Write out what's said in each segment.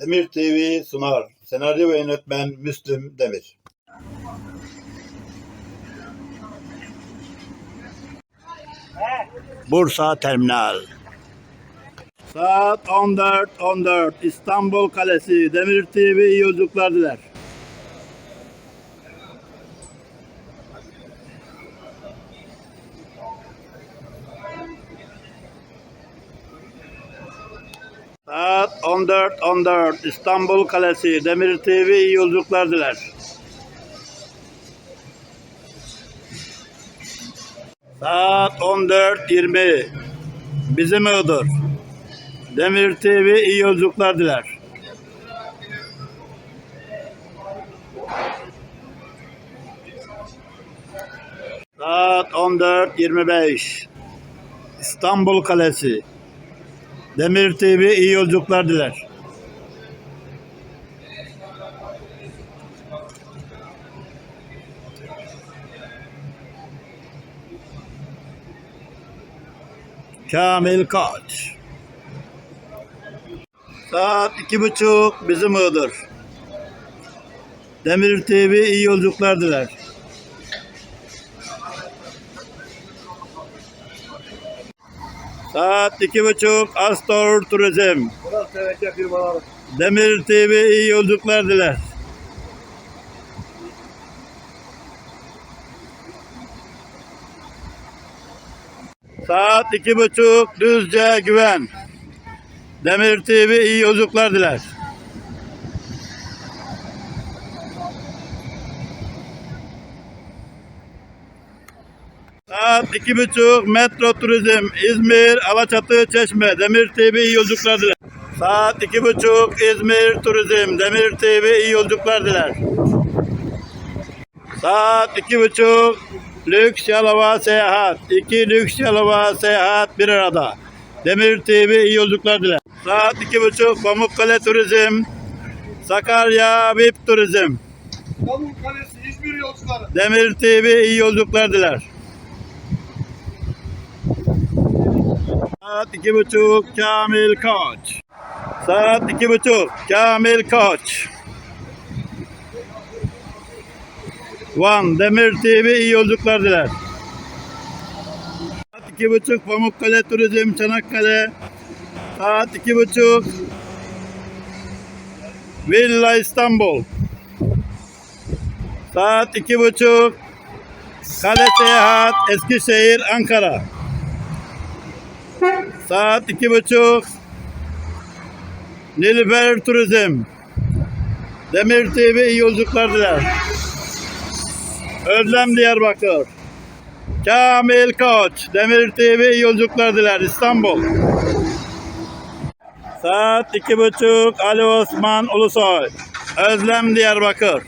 Demir TV sunar. Senaryo ve yönetmen Müslüm Demir. Bursa Terminal. Saat 14.14 İstanbul Kalesi Demir TV iyi yolculuklar diler. Saat 14.14 İstanbul Kalesi Demir TV iyi yolculuklar diler. Saat 14.20 Bizim Iğdır. Demir TV iyi yolculuklar diler. Saat 14.25 İstanbul Kalesi Demir TV iyi yolculuklar diler. Kamil Koç. Saat iki buçuk bizim Iğdır. Demir TV iyi yolculuklar diler. Saat iki buçuk Astor Turizm. Burası tevekkül firmaları. Demir TV iyi yolculuklar diler. Saat iki buçuk Düzce Güven. Demir TV iyi yolculuklar diler. Saat iki buçuk Metro Turizm İzmir Alaçatı Çeşme Demir TV iyi yolculuklar diler. Saat iki buçuk İzmir Turizm Demir TV iyi yolculuklar diler. Saat iki buçuk Lüks Yalova Seyahat. İki Lüks Yalova Seyahat bir arada. Demir TV iyi yolculuklar diler. Saat iki buçuk Pamukkale Turizm Sakarya VIP Turizm Pamuk Kalesi İzmir yolcuları. Demir TV iyi yolculuklar diler. Saat iki buçuk Kamil Koç. Saat iki buçuk Kamil Koç. Van Demir TV iyi yolculuklar diler. Saat iki buçuk Pamukkale Turizm Çanakkale. Saat iki buçuk Villa İstanbul. Saat iki buçuk Kale Seyahat Eskişehir Ankara. Saat iki buçuk Nilüfer Turizm Demir TV iyi yolculuklar diler. Özlem Diyarbakır Kamil Koç Demir TV iyi yolculuklar diler İstanbul. Saat iki buçuk Ali Osman Ulusoy Özlem Diyarbakır.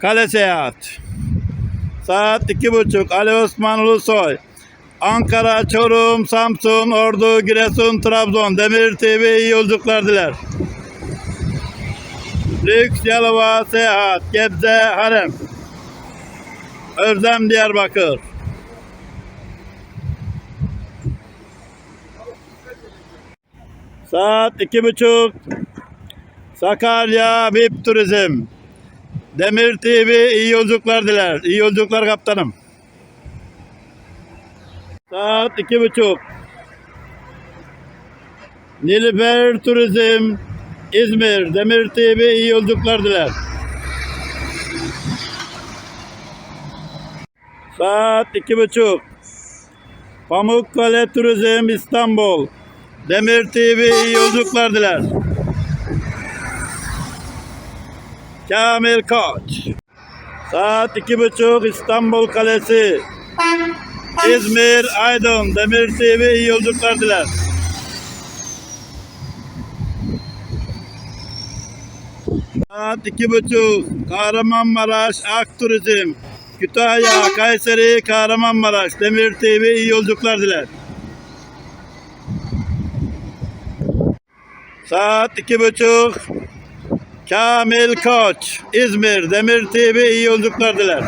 Kale Seyahat. Saat iki buçuk Ali Osman Ulusoy. Ankara, Çorum, Samsun, Ordu, Giresun, Trabzon. Demir TV iyi yolculuklar diler. Lüks Yalova Seyahat. Gebze Harem. Özlem Diyarbakır. Saat iki buçuk. Sakarya VIP Turizm. Demir TV iyi yolculuklar diler. İyi yolculuklar kaptanım. Saat iki buçuk. Nilüfer Turizm İzmir Demir TV iyi yolculuklar diler. Saat iki buçuk. Pamukkale Turizm İstanbul Demir TV iyi yolculuklar diler. Kamil Koç. Saat iki buçuk İstanbul Kalesi. İzmir Aydın Demir TV iyi yolculuklar diler. Saat iki buçuk Kahramanmaraş Ak Turizm. Kütahya, Kayseri, Kahramanmaraş Demir TV iyi yolculuklar diler. Saat iki buçuk Kamil Koç, İzmir, Demir TV iyi yolculuklar diler.